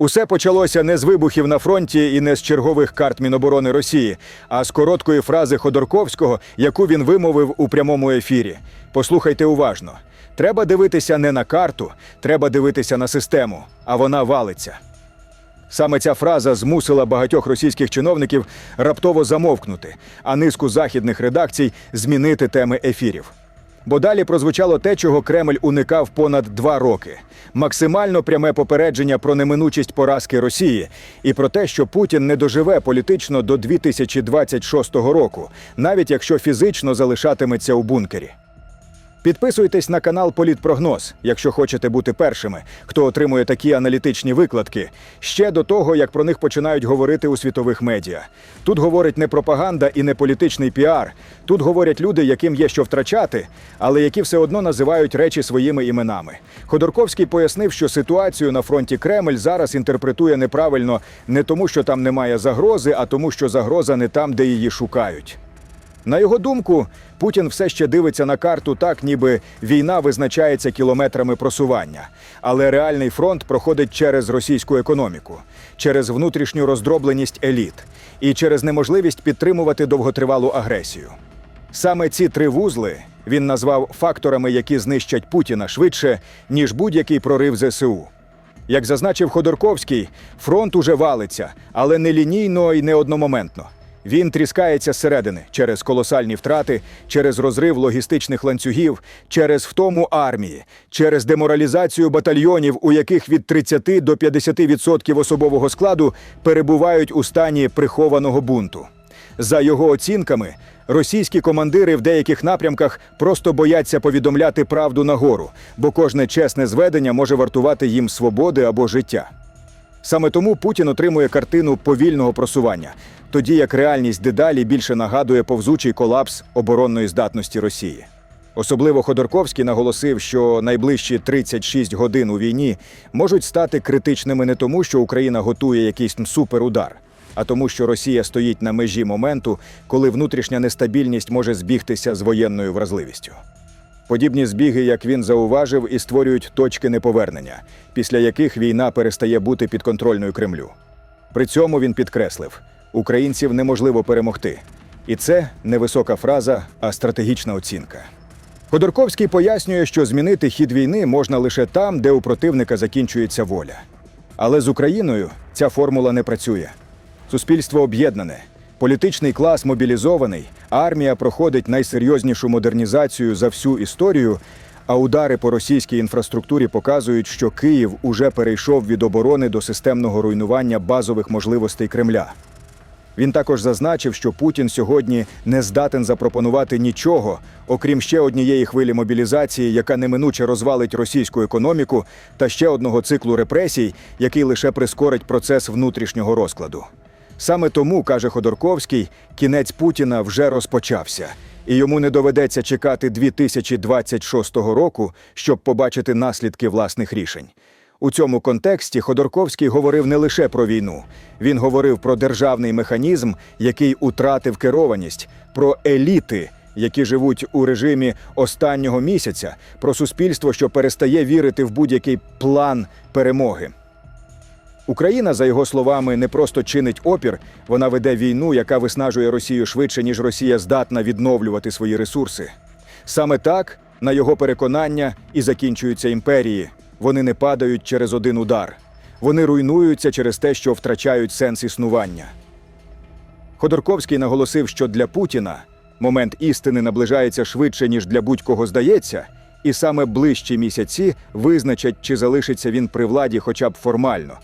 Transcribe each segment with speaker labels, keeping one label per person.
Speaker 1: Усе почалося не з вибухів на фронті і не з чергових карт Міноборони Росії, а з короткої фрази Ходорковського, яку він вимовив у прямому ефірі. Послухайте уважно: треба дивитися не на карту, треба дивитися на систему, а вона валиться. Саме ця фраза змусила багатьох російських чиновників раптово замовкнути, а низку західних редакцій змінити теми ефірів. Бо далі прозвучало те, чого Кремль уникав понад два роки: максимально пряме попередження про неминучість поразки Росії і про те, що Путін не доживе політично до 2026 року, навіть якщо фізично залишатиметься у бункері. Підписуйтесь на канал Політпрогноз, якщо хочете бути першими, хто отримує такі аналітичні викладки, ще до того, як про них починають говорити у світових медіа. Тут говорить не пропаганда і не політичний піар. Тут говорять люди, яким є що втрачати, але які все одно називають речі своїми іменами. Ходорковський пояснив, що ситуацію на фронті Кремль зараз інтерпретує неправильно не тому, що там немає загрози, а тому, що загроза не там, де її шукають. На його думку, Путін все ще дивиться на карту так, ніби війна визначається кілометрами просування. Але реальний фронт проходить через російську економіку, через внутрішню роздробленість еліт і через неможливість підтримувати довготривалу агресію. Саме ці три вузли він назвав факторами, які знищать Путіна швидше, ніж будь-який прорив ЗСУ. Як зазначив Ходорковський, фронт уже валиться, але не лінійно і не одномоментно. Він тріскається зсередини через колосальні втрати, через розрив логістичних ланцюгів, через втому армії, через деморалізацію батальйонів, у яких від 30 до 50% особового складу перебувають у стані прихованого бунту. За його оцінками, російські командири в деяких напрямках просто бояться повідомляти правду нагору, бо кожне чесне зведення може вартувати їм свободи або життя. Саме тому Путін отримує картину повільного просування, тоді як реальність дедалі більше нагадує повзучий колапс оборонної здатності Росії. Особливо Ходорковський наголосив, що найближчі 36 годин у війні можуть стати критичними не тому, що Україна готує якийсь суперудар, а тому, що Росія стоїть на межі моменту, коли внутрішня нестабільність може збігтися з воєнною вразливістю. Подібні збіги, як він зауважив, і створюють точки неповернення, після яких війна перестає бути підконтрольною Кремлю. При цьому він підкреслив: українців неможливо перемогти. І це не висока фраза, а стратегічна оцінка. Ходорковський пояснює, що змінити хід війни можна лише там, де у противника закінчується воля. Але з Україною ця формула не працює. Суспільство об'єднане, політичний клас мобілізований, армія проходить найсерйознішу модернізацію за всю історію. А удари по російській інфраструктурі показують, що Київ уже перейшов від оборони до системного руйнування базових можливостей Кремля. Він також зазначив, що Путін сьогодні не здатен запропонувати нічого, окрім ще однієї хвилі мобілізації, яка неминуче розвалить російську економіку, та ще одного циклу репресій, який лише прискорить процес внутрішнього розкладу. Саме тому, каже Ходорковський, кінець Путіна вже розпочався, і йому не доведеться чекати 2026 року, щоб побачити наслідки власних рішень. У цьому контексті Ходорковський говорив не лише про війну, він говорив про державний механізм, який утратив керованість, про еліти, які живуть у режимі останнього місяця, про суспільство, що перестає вірити в будь-який план перемоги. Україна, за його словами, не просто чинить опір, вона веде війну, яка виснажує Росію швидше, ніж Росія здатна відновлювати свої ресурси. Саме так, на його переконання, і закінчуються імперії. Вони не падають через один удар. Вони руйнуються через те, що втрачають сенс існування. Ходорковський наголосив, що для Путіна момент істини наближається швидше, ніж для будь-кого здається, і саме ближчі місяці визначать, чи залишиться він при владі хоча б формально.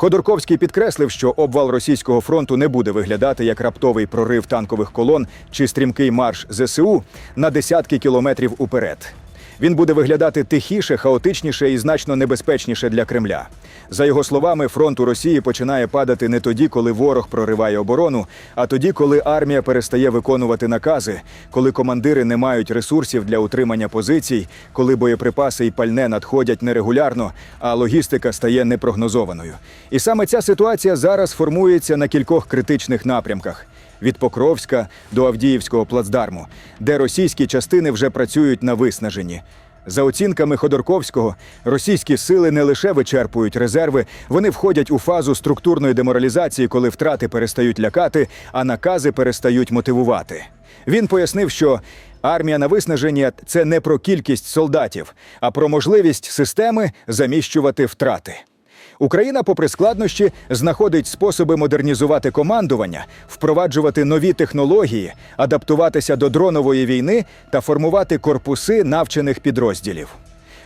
Speaker 1: Ходорковський підкреслив, що обвал російського фронту не буде виглядати як раптовий прорив танкових колон чи стрімкий марш ЗСУ на десятки кілометрів уперед. Він буде виглядати тихіше, хаотичніше і значно небезпечніше для Кремля. За його словами, фронт у Росії починає падати не тоді, коли ворог прориває оборону, а тоді, коли армія перестає виконувати накази, коли командири не мають ресурсів для утримання позицій, коли боєприпаси і пальне надходять нерегулярно, а логістика стає непрогнозованою. І саме ця ситуація зараз формується на кількох критичних напрямках від Покровська до Авдіївського плацдарму, де російські частини вже працюють на виснаженні. За оцінками Ходорковського, російські сили не лише вичерпують резерви, вони входять у фазу структурної деморалізації, коли втрати перестають лякати, а накази перестають мотивувати. Він пояснив, що армія на виснаження це не про кількість солдатів, а про можливість системи заміщувати втрати. Україна, попри складнощі, знаходить способи модернізувати командування, впроваджувати нові технології, адаптуватися до дронової війни та формувати корпуси навчених підрозділів.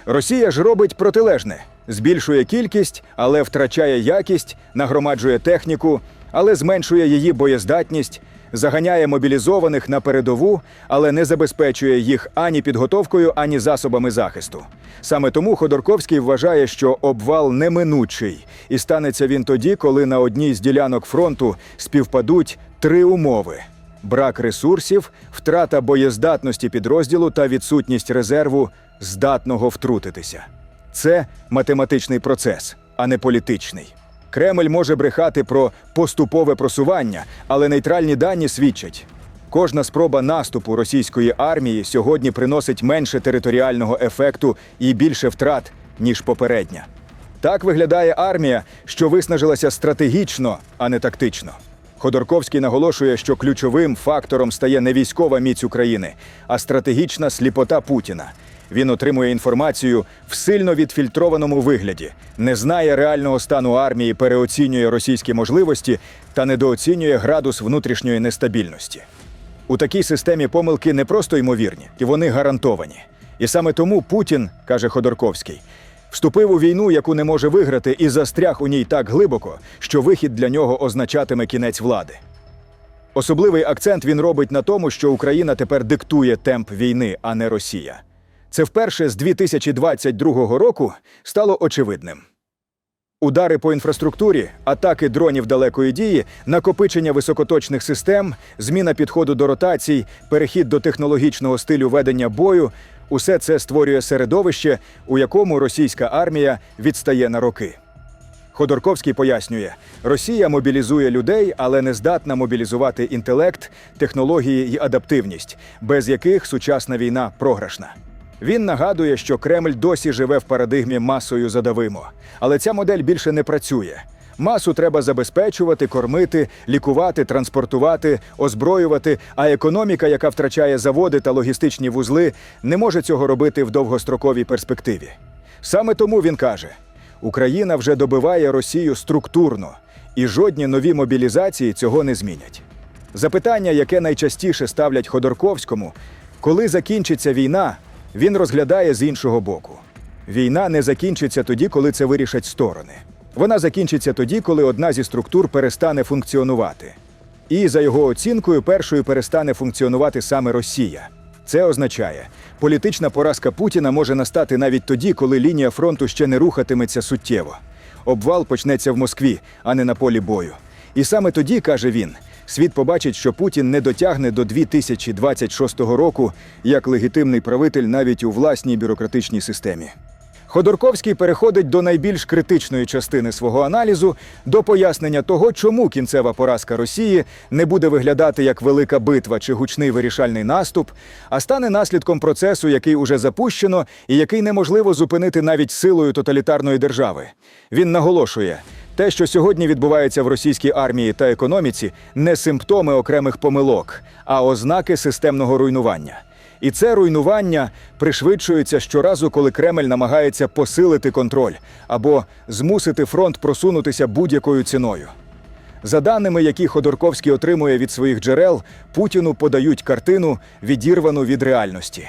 Speaker 1: Росія ж робить протилежне: збільшує кількість, але втрачає якість, нагромаджує техніку, але зменшує її боєздатність, заганяє мобілізованих на передову, але не забезпечує їх ані підготовкою, ані засобами захисту. Саме тому Ходорковський вважає, що обвал неминучий, і станеться він тоді, коли на одній з ділянок фронту співпадуть три умови: брак ресурсів, втрата боєздатності підрозділу та відсутність резерву, здатного втрутитися. Це математичний процес, а не політичний. Кремль може брехати про поступове просування, але нейтральні дані свідчать. Кожна спроба наступу російської армії сьогодні приносить менше територіального ефекту і більше втрат, ніж попередня. Так виглядає армія, що виснажилася стратегічно, а не тактично. Ходорковський наголошує, що ключовим фактором стає не військова міць України, а стратегічна сліпота Путіна. Він отримує інформацію в сильно відфільтрованому вигляді, не знає реального стану армії, переоцінює російські можливості та недооцінює градус внутрішньої нестабільності. У такій системі помилки не просто ймовірні, і вони гарантовані. І саме тому Путін, каже Ходорковський, вступив у війну, яку не може виграти, і застряг у ній так глибоко, що вихід для нього означатиме кінець влади. Особливий акцент він робить на тому, що Україна тепер диктує темп війни, а не Росія. Це вперше з 2022 року стало очевидним. Удари по інфраструктурі, атаки дронів далекої дії, накопичення високоточних систем, зміна підходу до ротацій, перехід до технологічного стилю ведення бою усе це створює середовище, у якому російська армія відстає на роки. Ходорковський пояснює, Росія мобілізує людей, але не здатна мобілізувати інтелект, технології і адаптивність, без яких сучасна війна програшна. Він нагадує, що Кремль досі живе в парадигмі масою задавимо, але ця модель більше не працює. Масу треба забезпечувати, кормити, лікувати, транспортувати, озброювати. А економіка, яка втрачає заводи та логістичні вузли, не може цього робити в довгостроковій перспективі. Саме тому він каже: Україна вже добиває Росію структурно, і жодні нові мобілізації цього не змінять. Запитання, яке найчастіше ставлять Ходорковському, коли закінчиться війна, він розглядає з іншого боку. Війна не закінчиться тоді, коли це вирішать сторони. Вона закінчиться тоді, коли одна зі структур перестане функціонувати. І за його оцінкою, першою перестане функціонувати саме Росія. Це означає, політична поразка Путіна може настати навіть тоді, коли лінія фронту ще не рухатиметься суттєво. Обвал почнеться в Москві, а не на полі бою. І саме тоді, каже він, світ побачить, що Путін не дотягне до 2026 року як легітимний правитель навіть у власній бюрократичній системі. Ходорковський переходить до найбільш критичної частини свого аналізу до пояснення того, чому кінцева поразка Росії не буде виглядати як велика битва чи гучний вирішальний наступ, а стане наслідком процесу, який уже запущено і який неможливо зупинити навіть силою тоталітарної держави. Він наголошує. Те, що сьогодні відбувається в російській армії та економіці, не симптоми окремих помилок, а ознаки системного руйнування. І це руйнування пришвидшується щоразу, коли Кремль намагається посилити контроль або змусити фронт просунутися будь-якою ціною. За даними, які Ходорковський отримує від своїх джерел, Путіну подають картину, відірвану від реальності.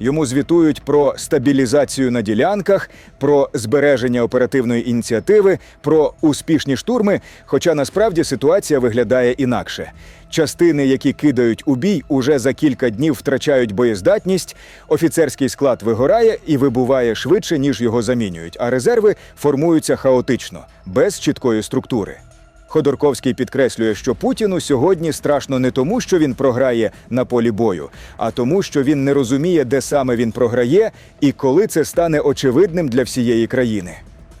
Speaker 1: Йому звітують про стабілізацію на ділянках, про збереження оперативної ініціативи, про успішні штурми. Хоча насправді ситуація виглядає інакше. Частини, які кидають у бій, уже за кілька днів втрачають боєздатність, офіцерський склад вигорає і вибуває швидше, ніж його замінюють, а резерви формуються хаотично, без чіткої структури. Ходорковський підкреслює, що Путіну сьогодні страшно не тому, що він програє на полі бою, а тому, що він не розуміє, де саме він програє і коли це стане очевидним для всієї країни.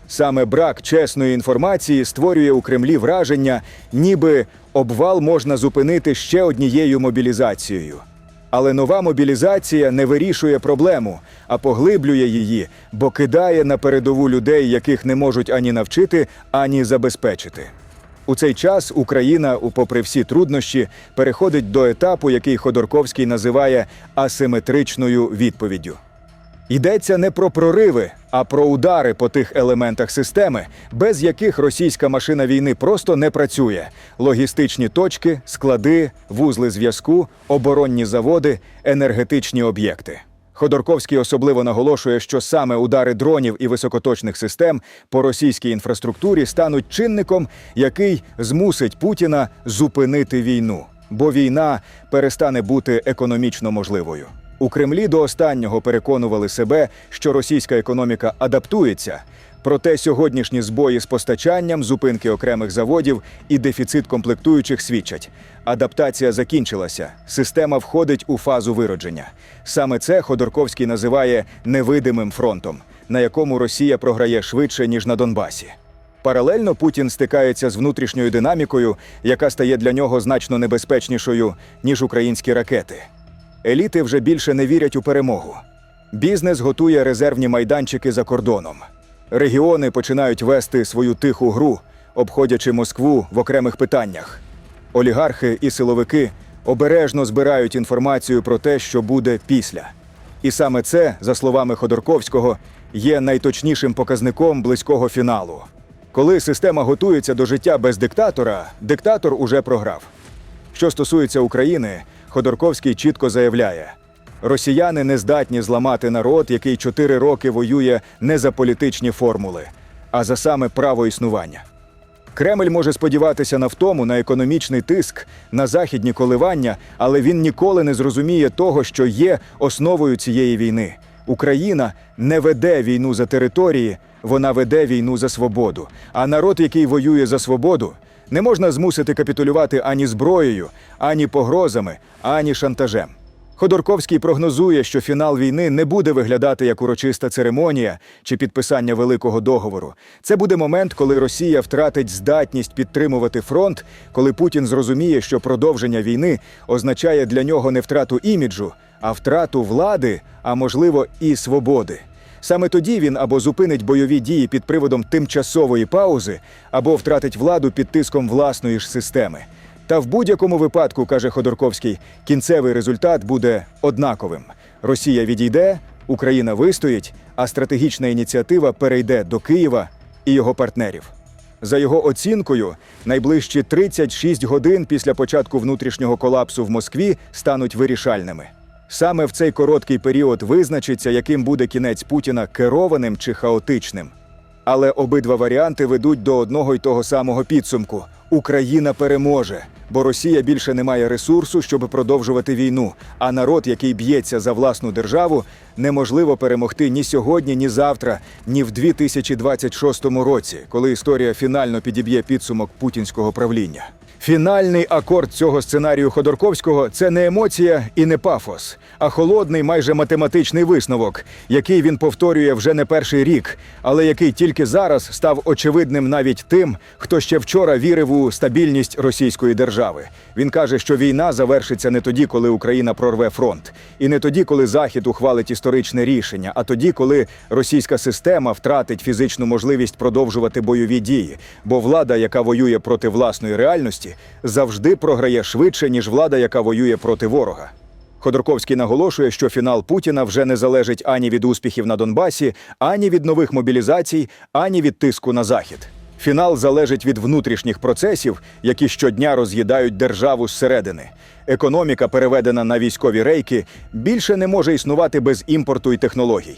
Speaker 1: Саме брак чесної інформації створює у Кремлі враження, ніби обвал можна зупинити ще однією мобілізацією. Але нова мобілізація не вирішує проблему, а поглиблює її, бо кидає на передову людей, яких не можуть ані навчити, ані забезпечити. У цей час Україна, попри всі труднощі, переходить до етапу, який Ходорковський називає асиметричною відповіддю. Йдеться не про прориви, а про удари по тих елементах системи, без яких російська машина війни просто не працює: логістичні точки, склади, вузли зв'язку, оборонні заводи, енергетичні об'єкти. Ходорковський особливо наголошує, що саме удари дронів і високоточних систем по російській інфраструктурі стануть чинником, який змусить Путіна зупинити війну, бо війна перестане бути економічно можливою. У Кремлі до останнього переконували себе, що російська економіка адаптується. Проте сьогоднішні збої з постачанням, зупинки окремих заводів і дефіцит комплектуючих свідчать. Адаптація закінчилася. Система входить у фазу виродження. Саме це Ходорковський називає невидимим фронтом, на якому Росія програє швидше ніж на Донбасі. Паралельно Путін стикається з внутрішньою динамікою, яка стає для нього значно небезпечнішою ніж українські ракети. Еліти вже більше не вірять у перемогу. Бізнес готує резервні майданчики за кордоном. Регіони починають вести свою тиху гру, обходячи Москву в окремих питаннях. Олігархи і силовики обережно збирають інформацію про те, що буде після. І саме це, за словами Ходорковського, є найточнішим показником близького фіналу. Коли система готується до життя без диктатора, диктатор уже програв. Що стосується України, Ходорковський чітко заявляє: росіяни не здатні зламати народ, який чотири роки воює не за політичні формули, а за саме право існування. Кремль може сподіватися на втому, на економічний тиск, на західні коливання, але він ніколи не зрозуміє того, що є основою цієї війни. Україна не веде війну за території, вона веде війну за свободу. А народ, який воює за свободу, не можна змусити капітулювати ані зброєю, ані погрозами, ані шантажем. Ходорковський прогнозує, що фінал війни не буде виглядати як урочиста церемонія чи підписання великого договору. Це буде момент, коли Росія втратить здатність підтримувати фронт, коли Путін зрозуміє, що продовження війни означає для нього не втрату іміджу, а втрату влади, а можливо і свободи. Саме тоді він або зупинить бойові дії під приводом тимчасової паузи, або втратить владу під тиском власної ж системи. Та в будь-якому випадку, каже Ходорковський, кінцевий результат буде однаковим: Росія відійде, Україна вистоїть, а стратегічна ініціатива перейде до Києва і його партнерів. За його оцінкою, найближчі 36 годин після початку внутрішнього колапсу в Москві стануть вирішальними. Саме в цей короткий період визначиться, яким буде кінець Путіна керованим чи хаотичним. Але обидва варіанти ведуть до одного й того самого підсумку: Україна переможе, бо Росія більше не має ресурсу, щоб продовжувати війну. А народ, який б'ється за власну державу, неможливо перемогти ні сьогодні, ні завтра, ні в 2026 році, коли історія фінально підіб'є підсумок путінського правління. Фінальний акорд цього сценарію Ходорковського це не емоція і не пафос, а холодний, майже математичний висновок, який він повторює вже не перший рік, але який тільки зараз став очевидним навіть тим, хто ще вчора вірив у стабільність російської держави. Він каже, що війна завершиться не тоді, коли Україна прорве фронт, і не тоді, коли Захід ухвалить історичне рішення, а тоді, коли російська система втратить фізичну можливість продовжувати бойові дії, бо влада, яка воює проти власної реальності, завжди програє швидше, ніж влада, яка воює проти ворога. Ходорковський наголошує, що фінал Путіна вже не залежить ані від успіхів на Донбасі, ані від нових мобілізацій, ані від тиску на захід. Фінал залежить від внутрішніх процесів, які щодня роз'їдають державу зсередини. Економіка, переведена на військові рейки, більше не може існувати без імпорту і технологій.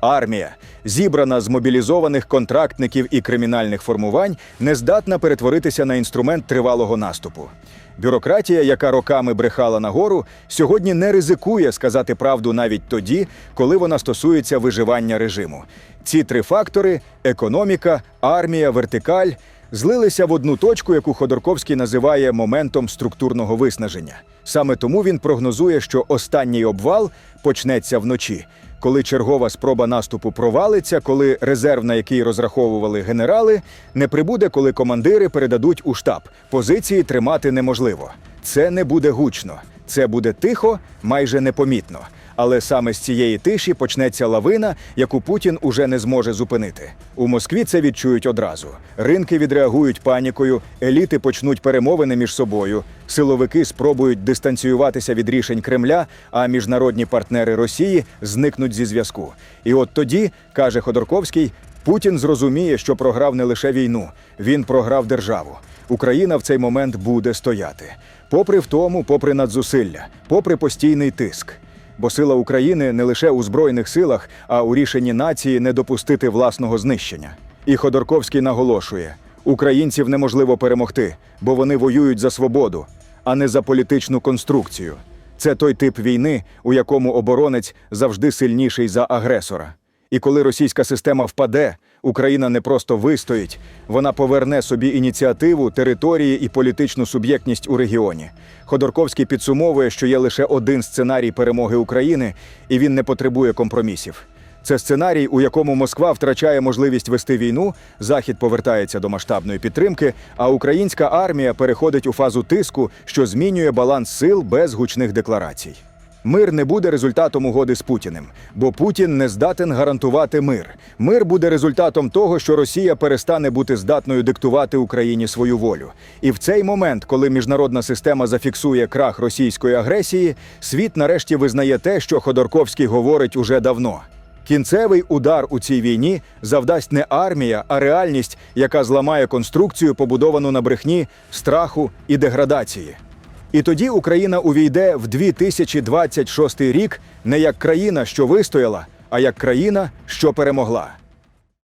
Speaker 1: Армія, зібрана з мобілізованих контрактників і кримінальних формувань, не здатна перетворитися на інструмент тривалого наступу. Бюрократія, яка роками брехала нагору, сьогодні не ризикує сказати правду навіть тоді, коли вона стосується виживання режиму. Ці три фактори економіка, армія, вертикаль злилися в одну точку, яку Ходорковський називає моментом структурного виснаження. Саме тому він прогнозує, що останній обвал почнеться вночі, коли чергова спроба наступу провалиться, коли резерв, на який розраховували генерали, не прибуде, коли командири передадуть у штаб. Позиції тримати неможливо. Це не буде гучно, Це буде тихо, майже непомітно. Але саме з цієї тиші почнеться лавина, яку Путін уже не зможе зупинити. У Москві це відчують одразу. Ринки відреагують панікою, еліти почнуть перемовини між собою, силовики спробують дистанціюватися від рішень Кремля, а міжнародні партнери Росії зникнуть зі зв'язку. І от тоді, каже Ходорковський, Путін зрозуміє, що програв не лише війну, він програв державу. Україна в цей момент буде стояти. Попри втому, попри надзусилля, попри постійний тиск. Бо сила України не лише у збройних силах, а у рішенні нації не допустити власного знищення. І Ходорковський наголошує: українців неможливо перемогти, бо вони воюють за свободу, а не за політичну конструкцію. Це той тип війни, у якому оборонець завжди сильніший за агресора. І коли російська система впаде, Україна не просто вистоїть, вона поверне собі ініціативу, території і політичну суб'єктність у регіоні. Ходорковський підсумовує, що є лише один сценарій перемоги України, і він не потребує компромісів. Це сценарій, у якому Москва втрачає можливість вести війну, Захід повертається до масштабної підтримки, а українська армія переходить у фазу тиску, що змінює баланс сил без гучних декларацій. Мир не буде результатом угоди з Путіним, бо Путін не здатен гарантувати мир. Мир буде результатом того, що Росія перестане бути здатною диктувати Україні свою волю. І в цей момент, коли міжнародна система зафіксує крах російської агресії, світ нарешті визнає те, що Ходорковський говорить уже давно. Кінцевий удар у цій війні завдасть не армія, а реальність, яка зламає конструкцію, побудовану на брехні, страху і деградації. І тоді Україна увійде в 2026 рік не як країна, що вистояла, а як країна, що перемогла.